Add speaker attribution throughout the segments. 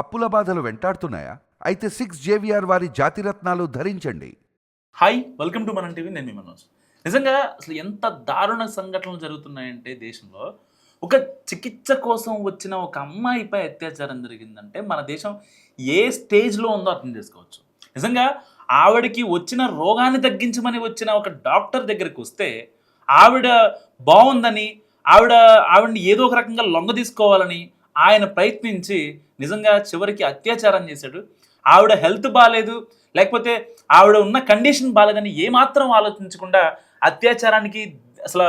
Speaker 1: అప్పుల బాధలు వెంటాడుతున్నాయా? అయితే సిక్స్ జేవిఆర్ వారి జాతిరత్నాలు ధరించండి.
Speaker 2: హాయ్ వెల్కమ్ టు మన టీవీ నేను మనోజ్. నిజంగా అసలు ఎంత దారుణ సంఘటనలు జరుగుతున్నాయంటే దేశంలో ఒక చికిత్స కోసం వచ్చిన ఒక అమ్మాయిపై అత్యాచారం జరిగిందంటే మన దేశం ఏ స్టేజ్లో ఉందో అర్థం చేసుకోవచ్చు. నిజంగా ఆవిడకి వచ్చిన రోగాన్ని తగ్గించమని వచ్చిన ఒక డాక్టర్ దగ్గరికి వస్తే ఆవిడ బాగుందని ఆవిడ ఆవిడని ఏదో ఒక రకంగా లొంగ తీసుకోవాలని ఆయన ప్రయత్నించి నిజంగా చివరికి అత్యాచారం చేశాడు. ఆవిడ హెల్త్ బాగాలేదు లేకపోతే ఆవిడ ఉన్న కండిషన్ బాగాలేదని ఏమాత్రం ఆలోచించకుండా అత్యాచారానికి అసలు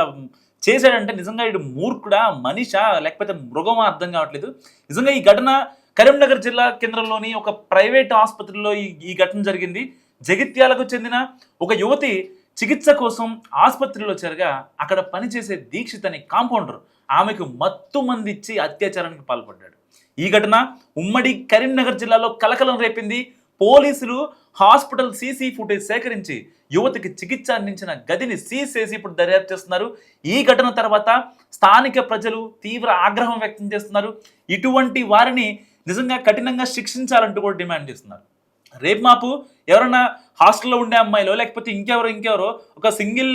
Speaker 2: చేశాడంటే నిజంగా ఇటు మూర్ఖుడా మనిషా లేకపోతే మృగమా అర్థం కావట్లేదు. నిజంగా ఈ ఘటన కరీంనగర్ జిల్లా కేంద్రంలోని ఒక ప్రైవేట్ ఆసుపత్రిలో ఈ ఈ ఘటన జరిగింది. జగిత్యాలకు చెందిన ఒక యువతి చికిత్స కోసం ఆసుపత్రిలో చేరగా అక్కడ పనిచేసే దీక్షిత్ అనే కాంపౌండర్ ఆమెకు మత్తు మంది ఇచ్చి అత్యాచారానికి పాల్పడ్డాడు. ఈ ఘటన ఉమ్మడి కరీంనగర్ జిల్లాలో కలకలం రేపింది. పోలీసులు హాస్పిటల్ సీసీ ఫుటేజ్ సేకరించి యువతికి చికిత్స అందించిన గదిని సీజ్ చేసి ఇప్పుడు దర్యాప్తు చేస్తున్నారు. ఈ ఘటన తర్వాత స్థానిక ప్రజలు తీవ్ర ఆగ్రహం వ్యక్తం చేస్తున్నారు. ఇటువంటి వారిని నిజంగా కఠినంగా శిక్షించాలంటూ కూడా డిమాండ్ చేస్తున్నారు. రేపు మాపు ఎవరన్నా హాస్టల్లో ఉండే అమ్మాయిలో లేకపోతే ఇంకెవరో ఇంకెవరో ఒక సింగిల్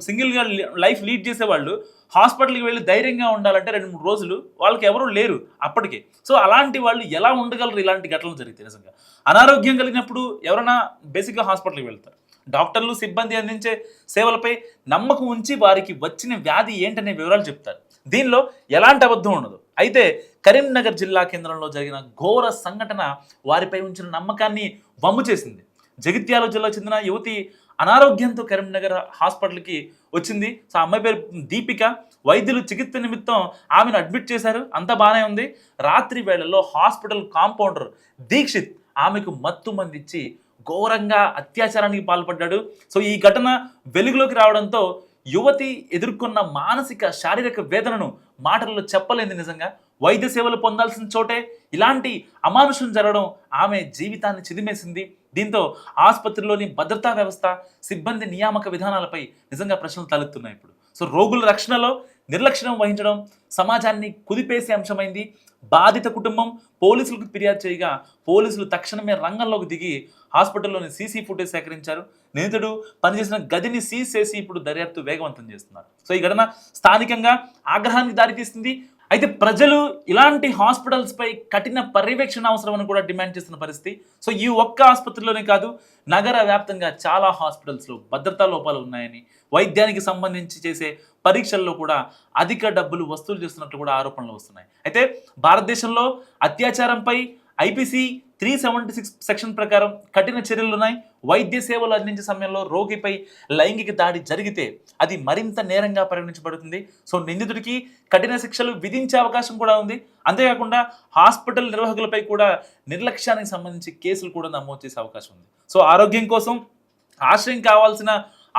Speaker 2: సింగిల్గా లైఫ్ లీడ్ చేసేవాళ్ళు హాస్పిటల్కి వెళ్ళి ధైర్యంగా ఉండాలంటే రెండు మూడు రోజులు వాళ్ళకి ఎవరూ లేరు అప్పటికే. సో అలాంటి వాళ్ళు ఎలా ఉండగలరు ఇలాంటి ఘటనలు జరిగితే నిజంగా? అనారోగ్యం కలిగినప్పుడు ఎవరైనా బేసిక్గా హాస్పిటల్కి వెళ్తారు. డాక్టర్లు సిబ్బంది అందించే సేవలపై నమ్మకం ఉంచి వారికి వచ్చిన వ్యాధి ఏంటనే వివరాలు చెప్తారు. దీనిలో ఎలాంటి అబద్ధం ఉండదు. అయితే కరీంనగర్ జిల్లా కేంద్రంలో జరిగిన ఘోర సంఘటన వారిపై ఉంచిన నమ్మకాన్ని వమ్ము చేసింది. జగిత్యాల జిల్లా చెందిన యువతి అనారోగ్యంతో కరీంనగర్ హాస్పిటల్కి వచ్చింది. సో అమ్మాయి పేరు దీపిక. వైద్యులు చికిత్స నిమిత్తం ఆమెను అడ్మిట్ చేశారు. అంతా బాగానే ఉంది. రాత్రి వేళల్లో హాస్పిటల్ కాంపౌండర్ దీక్షిత్ ఆమెకు మత్తు మందిచ్చి ఘోరంగా అత్యాచారానికి పాల్పడ్డాడు. సో ఈ ఘటన వెలుగులోకి రావడంతో యువతి ఎదుర్కొన్న మానసిక శారీరక వేదనను మాటల్లో చెప్పలేంది నిజంగా. వైద్య సేవలు పొందాల్సిన చోటే ఇలాంటి అమానుషం జరగడం ఆమె జీవితాన్ని చిదిమేసింది. దీంతో ఆసుపత్రిలోని భద్రతా వ్యవస్థ సిబ్బంది నియామక విధానాలపై నిజంగా ప్రశ్నలు తలెత్తున్నాయి ఇప్పుడు. సో రోగుల రక్షణలో నిర్లక్ష్యం వహించడం సమాజాన్ని కుదిపేసే అంశమైంది. బాధిత కుటుంబం పోలీసులకు ఫిర్యాదు చేయగా పోలీసులు తక్షణమే రంగంలోకి దిగి హాస్పిటల్లోని సీసీ ఫుటేజ్ సేకరించారు. నిందితుడు పనిచేసిన గదిని సీజ్ చేసి ఇప్పుడు దర్యాప్తు వేగవంతం చేస్తున్నారు. సో ఈ ఘటన స్థానికంగా ఆగ్రహానికి దారితీస్తుంది అయితే ప్రజలు ఇలాంటి హాస్పిటల్స్పై కఠిన పర్యవేక్షణ అవసరమని కూడా డిమాండ్ చేస్తున్న పరిస్థితి. సో ఈ ఒక్క ఆసుపత్రిలోనే కాదు నగర వ్యాప్తంగా చాలా హాస్పిటల్స్లో భద్రతా లోపాలు ఉన్నాయని వైద్యానికి సంబంధించి చేసే పరీక్షల్లో కూడా అధిక డబ్బులు వసూలు చేస్తున్నట్లు కూడా ఆరోపణలు వస్తున్నాయి. అయితే భారతదేశంలో అత్యాచారంపై IPC three seventy six section ప్రకారం కఠిన చర్యలు ఉన్నాయి వైద్య సేవలు అందించే సమయంలో రోగిపై లైంగిక దాడి జరిగితే అది మరింత నేరంగా పరిగణించబడుతుంది. సో నిందితుడికి కఠిన శిక్షలు విధించే అవకాశం కూడా ఉంది. అంతేకాకుండా హాస్పిటల్ నిర్వాహకులపై కూడా నిర్లక్ష్యానికి సంబంధించి కేసులు కూడా నమోదు చేసే అవకాశం ఉంది. సో ఆరోగ్యం కోసం ఆశ్రయం కావాల్సిన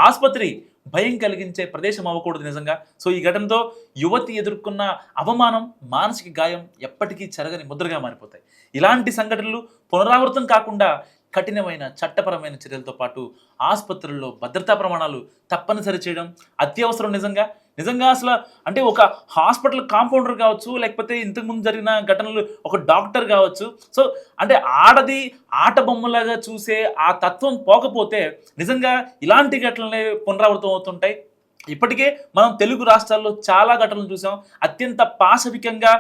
Speaker 2: ఆసుపత్రి భయం కలిగించే ప్రదేశం అవ్వకూడదు నిజంగా. సో ఈ ఘటనతో యువతి ఎదుర్కొన్న అవమానం మానసిక గాయం ఎప్పటికీ చెరగని ముద్రగా మారిపోతాయి. ఇలాంటి సంఘటనలు పునరావృతం కాకుండా కఠినమైన చట్టపరమైన చర్యలతో పాటు ఆసుపత్రుల్లో భద్రతా ప్రమాణాలు తప్పనిసరి చేయడం అత్యవసరం నిజంగా. నిజంగా అసలు అంటే ఒక హాస్పిటల్ కాంపౌండర్ కావచ్చు లేకపోతే ఇంతకుముందు జరిగిన ఘటనలు ఒక డాక్టర్ కావచ్చు. సో అంటే ఆడది ఆట బొమ్మలాగా చూసే ఆ తత్వం పోకపోతే నిజంగా ఇలాంటి ఘటనలే పునరావృతం అవుతుంటాయి ఇప్పటికే మనం తెలుగు రాష్ట్రాల్లో చాలా ఘటనలు చూసాం. అత్యంత పాశవికంగా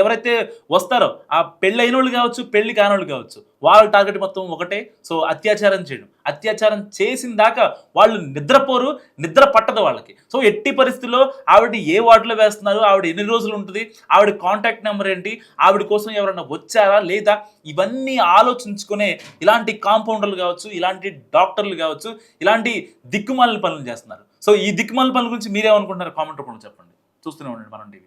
Speaker 2: ఎవరైతే వస్తారో ఆ పెళ్ళైన వాళ్ళు కావచ్చు పెళ్ళి కానోళ్ళు కావచ్చు వాళ్ళ టార్గెట్ మొత్తం ఒకటే. సో అత్యాచారం చేయడం. అత్యాచారం చేసిన దాకా వాళ్ళు నిద్రపోరు నిద్ర పట్టదు వాళ్ళకి. సో ఎట్టి పరిస్థితుల్లో ఆవిడ ఏ వార్డులో వేస్తున్నారు ఆవిడ ఎన్ని రోజులు ఉంటుంది ఆవిడ కాంటాక్ట్ నెంబర్ ఏంటి ఆవిడ కోసం ఎవరైనా వచ్చారా లేదా ఇవన్నీ ఆలోచించుకునే ఇలాంటి కాంపౌండర్లు కావచ్చు ఇలాంటి డాక్టర్లు కావచ్చు ఇలాంటి దిక్కుమాలిన పనులు చేస్తున్నారు. సో ఈ దిక్మాల పనుల గురించి మీరేమనుకుంటున్నారు? కామెంట్ రూపంలో చెప్పండి. చూస్తూనే ఉండండి మనం టీవీ.